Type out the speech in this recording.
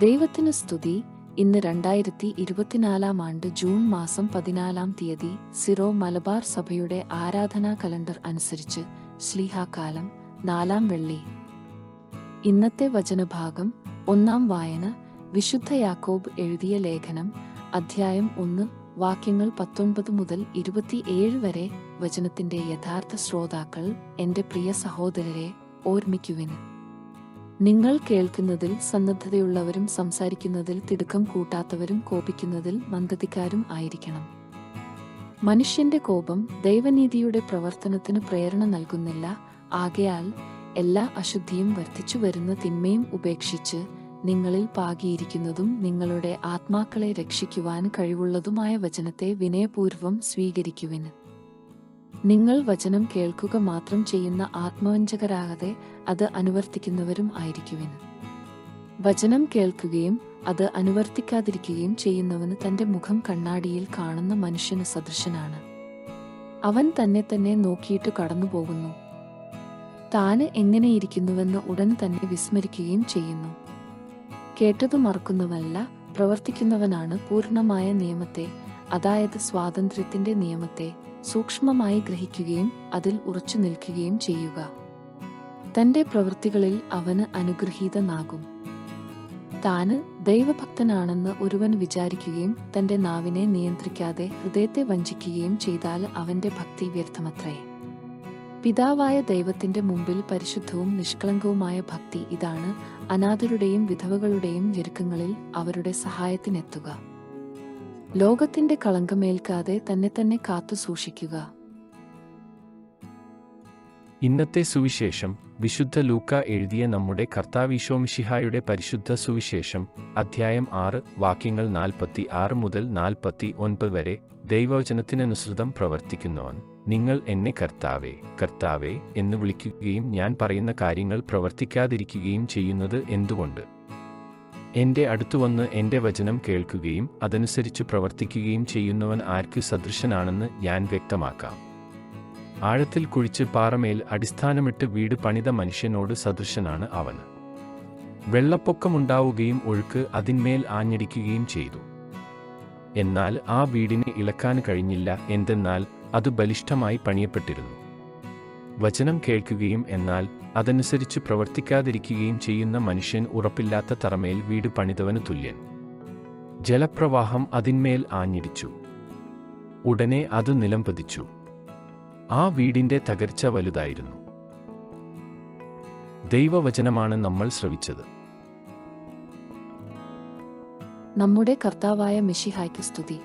ദൈവത്തിന് സ്തുതി. ഇന്ന് രണ്ടായിരത്തി ഇരുപത്തിനാലാം ആണ്ട് ജൂൺ മാസം പതിനാലാം തീയതി സിറോ മലബാർ സഭയുടെ ആരാധനാ കലണ്ടർ അനുസരിച്ച് ശ്ലീഹാകാലം നാലാം വെള്ളി. ഇന്നത്തെ വചനഭാഗം ഒന്നാം വായന. വിശുദ്ധ യാക്കോബ് എഴുതിയ ലേഖനം അധ്യായം ഒന്ന് വാക്യങ്ങൾ പത്തൊൻപത് മുതൽ ഇരുപത്തിയേഴ് വരെ വചനത്തിന്റെ യഥാർത്ഥ ശ്രോതാക്കൾ എന്റെ പ്രിയ സഹോദരരെ ഓർമ്മിക്കുവിൻ. നിങ്ങൾ കേൾക്കുന്നതിൽ സന്നദ്ധതയുള്ളവരും സംസാരിക്കുന്നതിൽ തിടുക്കം കൂട്ടാത്തവരും കോപിക്കുന്നതിൽ മന്ദതിക്കാരും ആയിരിക്കണം. മനുഷ്യന്റെ കോപം ദൈവനീതിയുടെ പ്രവർത്തനത്തിന് പ്രേരണ നൽകുന്നില്ല. ആകയാൽ എല്ലാ അശുദ്ധിയും വർദ്ധിച്ചു വരുന്ന തിന്മയും ഉപേക്ഷിച്ച് നിങ്ങളിൽ പാകിയിരിക്കുന്നതും നിങ്ങളുടെ ആത്മാക്കളെ രക്ഷിക്കുവാൻ കഴിവുള്ളതുമായ വചനത്തെ വിനയപൂർവം സ്വീകരിക്കുവിന് നിങ്ങൾ വചനം കേൾക്കുക മാത്രം ചെയ്യുന്ന ആത്മവഞ്ചകരാകാതെ അത് അനുവർത്തിക്കുന്നവരും ആയിരിക്കുവിൻ. വചനം കേൾക്കുകയും അത് അനുവർത്തിക്കാതിരിക്കുകയും ചെയ്യുന്നവന് തന്റെ മുഖം കണ്ണാടിയിൽ കാണുന്ന മനുഷ്യന് സദൃശനാണ്. അവൻ തന്നെ തന്നെ നോക്കിയിട്ട് കടന്നുപോകുന്നു. താന് എങ്ങനെയിരിക്കുന്നുവെന്ന് ഉടൻ തന്നെ വിസ്മരിക്കുകയും ചെയ്യുന്നു. കേട്ടതു മറക്കുന്നവല്ല പ്രവർത്തിക്കുന്നവനാണ് പൂർണമായ നിയമത്തെ അതായത് സ്വാതന്ത്ര്യത്തിന്റെ നിയമത്തെ സൂക്ഷ്മമായി ഗ്രഹിക്കുകയും അതിൽ ഉറച്ചു നിൽക്കുകയും ചെയ്യുക. തന്റെ പ്രവൃത്തികളിൽ അവന് അനുഗ്രഹീതനാകും. താന് ദൈവഭക്തനാണെന്ന് ഒരുവൻ വിചാരിക്കുകയും തന്റെ നാവിനെ നിയന്ത്രിക്കാതെ ഹൃദയത്തെ വഞ്ചിക്കുകയും ചെയ്താൽ അവന്റെ ഭക്തി വ്യർത്ഥമത്രേ. പിതാവായ ദൈവത്തിന്റെ മുമ്പിൽ പരിശുദ്ധവും നിഷ്കളങ്കവുമായ ഭക്തി ഇതാണ് അനാഥരുടെയും വിധവകളുടെയും ഞെരുക്കങ്ങളിൽ അവരുടെ സഹായത്തിനെത്തുക. ലോകത്തിന്റെ കളങ്കമേൽക്കാതെ തന്നെ തന്നെ കാത്തു സൂക്ഷിക്കുക. ഇന്നത്തെ സുവിശേഷം വിശുദ്ധ ലൂക്ക എഴുതിയ നമ്മുടെ കർത്താവിശോമിഷിഹായുടെ പരിശുദ്ധ സുവിശേഷം അധ്യായം ആറ് വാക്യങ്ങൾ നാൽപ്പത്തി ആറ് മുതൽ നാൽപ്പത്തി ഒൻപത് വരെ ദൈവവചനത്തിനനുസൃതം പ്രവർത്തിക്കുന്നവൻ. നിങ്ങൾ എന്നെ കർത്താവേ കർത്താവേ എന്ന് വിളിക്കുകയും ഞാൻ പറയുന്ന കാര്യങ്ങൾ പ്രവർത്തിക്കാതിരിക്കുകയും ചെയ്യുന്നത് എന്തുകൊണ്ട്? എന്റെ അടുത്തുവന്ന് എന്റെ വചനം കേൾക്കുകയും അതനുസരിച്ച് പ്രവർത്തിക്കുകയും ചെയ്യുന്നവൻ ആർക്ക് സദൃശനാണെന്ന് ഞാൻ വ്യക്തമാക്കാം. ആഴത്തിൽ കുഴിച്ച് പാറമേൽ അടിസ്ഥാനമിട്ട് വീട് പണിത മനുഷ്യനോട് സദൃശനാണ് അവൻ. വെള്ളപ്പൊക്കമുണ്ടാവുകയും ഒഴുക്ക് അതിന്മേൽ ആഞ്ഞടിക്കുകയും ചെയ്തു. എന്നാൽ ആ വീടിനെ ഇളക്കാൻ കഴിഞ്ഞില്ല എന്തെന്നാൽ അത് ബലിഷ്ഠമായി പണിയപ്പെട്ടിരുന്നു. വചനം കേൾക്കുകയും എന്നാൽ അതനുസരിച്ച് പ്രവർത്തിക്കാതിരിക്കുകയും ചെയ്യുന്ന മനുഷ്യൻ ഉറപ്പില്ലാത്ത തറമേൽ വീട് പണിതവന് തുല്യൻ. ജലപ്രവാഹം അതിന്മേൽ ആഞ്ഞിടിച്ചു. ഉടനെ അത് നിലം പതിച്ചു ആ വീടിന്റെ തകർച്ച വലുതായിരുന്നു. ദൈവവചനമാണ് നമ്മൾ ശ്രവിച്ചത്. നമ്മുടെ കർത്താവായ മിഷിഹായ്ക്ക് സ്തുതി.